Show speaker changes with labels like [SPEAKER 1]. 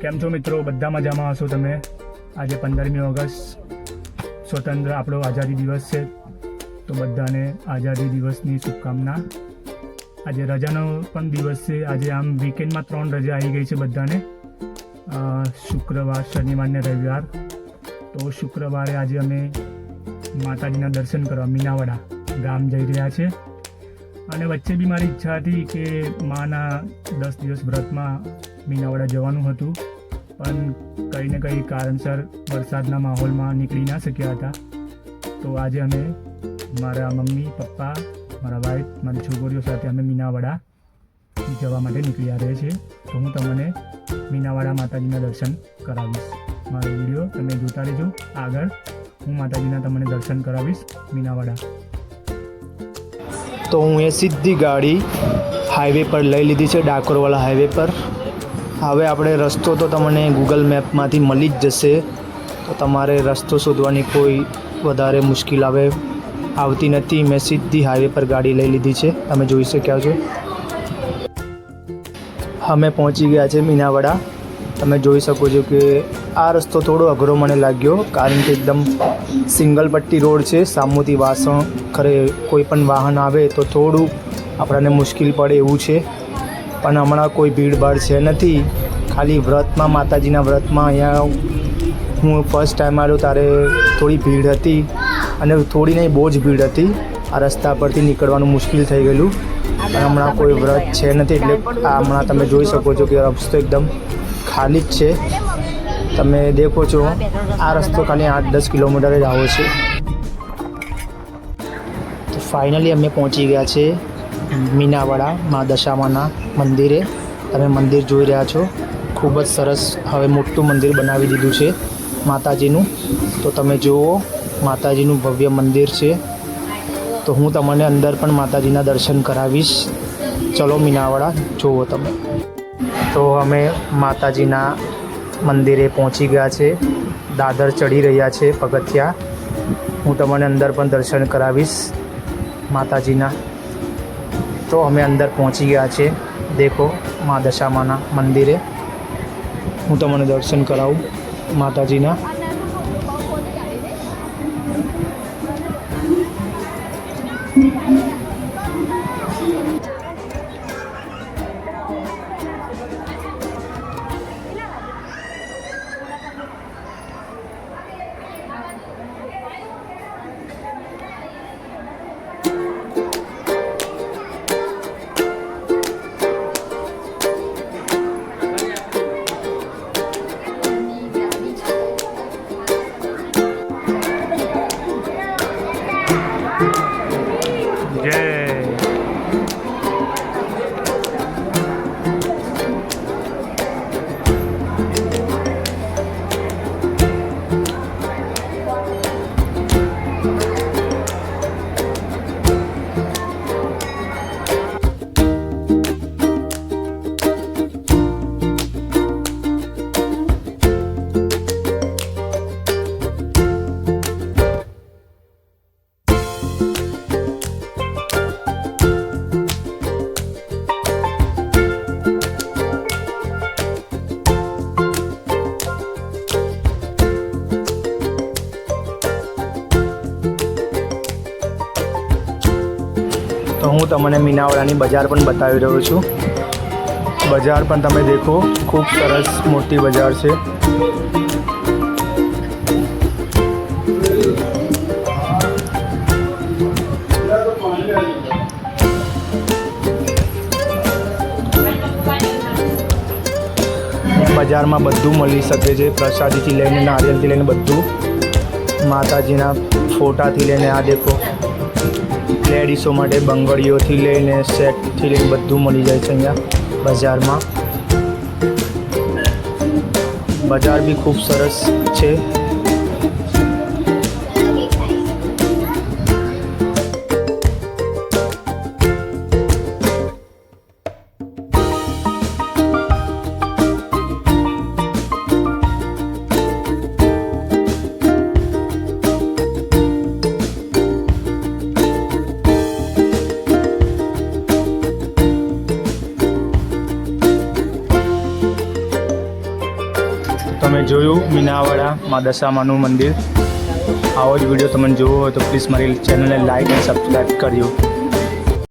[SPEAKER 1] કેમ છો મિત્રો? બધા મજામાં હશો તમે? આજે પંદરમી ઓગસ્ટ, સ્વતંત્ર આપણો આઝાદી દિવસ છે. તો બધાને આઝાદી દિવસની શુભકામના. આજે રજાનો પણ દિવસ છે. આજે આમ વીકેન્ડમાં ત્રણ રજા આવી ગઈ છે બધાને. શુક્રવાર, શનિવાર ને રવિવાર. તો શુક્રવારે આજે અમે માતાજીના દર્શન કરવા મીનાવાડા ગામ જઈ રહ્યા છે. અને વચ્ચે બી મારી ઈચ્છા હતી કે માના દસ દિવસ વ્રતમાં મીનાવાડા જવાનું હતું. પણ કંઈ ને કંઈ કારણસર વરસાદના માહોલમાં નીકળી ના શક્યા હતા. તો આજે અમે મારા મમ્મી, પપ્પા, મારા વાઈફ મારી છોકરીઓ સાથે અમે મીનાવાડા જવા માટે નીકળ્યા રહીએ છીએ. તો હું તમને મીનાવાડા માતાજીના દર્શન કરાવીશ. મારો વીડિયો તમે જોતા રહેજો. આગળ હું માતાજીના તમને દર્શન કરાવીશ મીનાવાડા.
[SPEAKER 2] તો હું એ સીધી ગાડી હાઈવે પર લઈ લીધી છે ડાકોરવાળા હાઈવે પર. હવે આપણે રસ્તો તો તમને ગૂગલ મેપમાંથી મળી જ જશે. તો તમારે રસ્તો શોધવાની કોઈ વધારે મુશ્કેલ આવે આવતી નથી. મેં સીધી હાઈવે પર ગાડી લઈ લીધી છે. તમે જોઈ શક્યા છો. અમે પહોંચી ગયા છે મીનાવાડા. તમે જોઈ શકો છો કે આ રસ્તો થોડો અઘરો મને લાગ્યો, કારણ કે એકદમ સિંગલ પટ્ટી રોડ છે, સામુથી વાસણ, ખરે કોઈ પણ વાહન આવે તો થોડું આપણને મુશ્કેલ પડે એવું છે. પણ હમણાં કોઈ ભીડભાડ છે નથી. ખાલી વ્રતમાં, માતાજીના વ્રતમાં અહીંયા હું ફર્સ્ટ ટાઈમ આવ્યો, ત્યારે થોડી ભીડ હતી અને થોડી નહીં, બહુ જ ભીડ હતી. આ રસ્તા પરથી નીકળવાનું મુશ્કેલ થઈ ગયેલું. અને હમણાં કોઈ વ્રત છે નથી, એટલે આ હમણાં તમે જોઈ શકો છો કે રસ્તો એકદમ ખાલી જ છે. તમે દેખો છો, આ રસ્તો ખાલી આઠ દસ કિલોમીટર જ આવો છે. તો ફાઇનલી અમે પહોંચી ગયા છે મીનાવાડા મા દશામાના મંદિરે. તમે મંદિર જોઈ રહ્યા છો. ખૂબ જ સરસ હવે મોટું મંદિર બનાવી દીધું છે માતાજીનું. તો તમે જુઓ, માતાજીનું ભવ્ય મંદિર છે. તો હું તમને અંદર પણ માતાજીના દર્શન કરાવીશ. ચલો મીનાવાડા, જુઓ તમે. તો અમે માતાજીના મંદિરે પહોંચી ગયા છે. દાદર ચડી રહ્યા છે પગથિયા. હું તમને અંદર પણ દર્શન કરાવીશ માતાજીના. તો અમે અંદર પહોંચી ગયા છે. દેખો મા દશામાના મંદિરે. હું તમને દર્શન કરાવું માતાજીના.
[SPEAKER 1] જય
[SPEAKER 2] તો હું તમને મીનાવાડાની બજાર પણ બતાવી રહ્યો છું. બજાર પણ તમે દેખો, ખૂબ સરસ મોટી બજાર છે. બજારમાં બધું મળી શકે છે, પ્રસાદીથી લઈને નારિયેલથી લઈને બધું. માતાજીના ફોટાથી લઈને આ દેખો. લેડીસો માટે બંગડીઓથી લઈને સેટથી લઈને બધું મળી જાય છે અહીંયા બજારમાં. બજાર બી ખૂબ સરસ છે. તમે જોયું, મીનાવાડા મા દશામાનું મંદિર. આવો જ વીડિયો તમને જોવો હોય તો પ્લીઝ મારી ચેનલને લાઈક અને સબસ્ક્રાઈબ કરજો.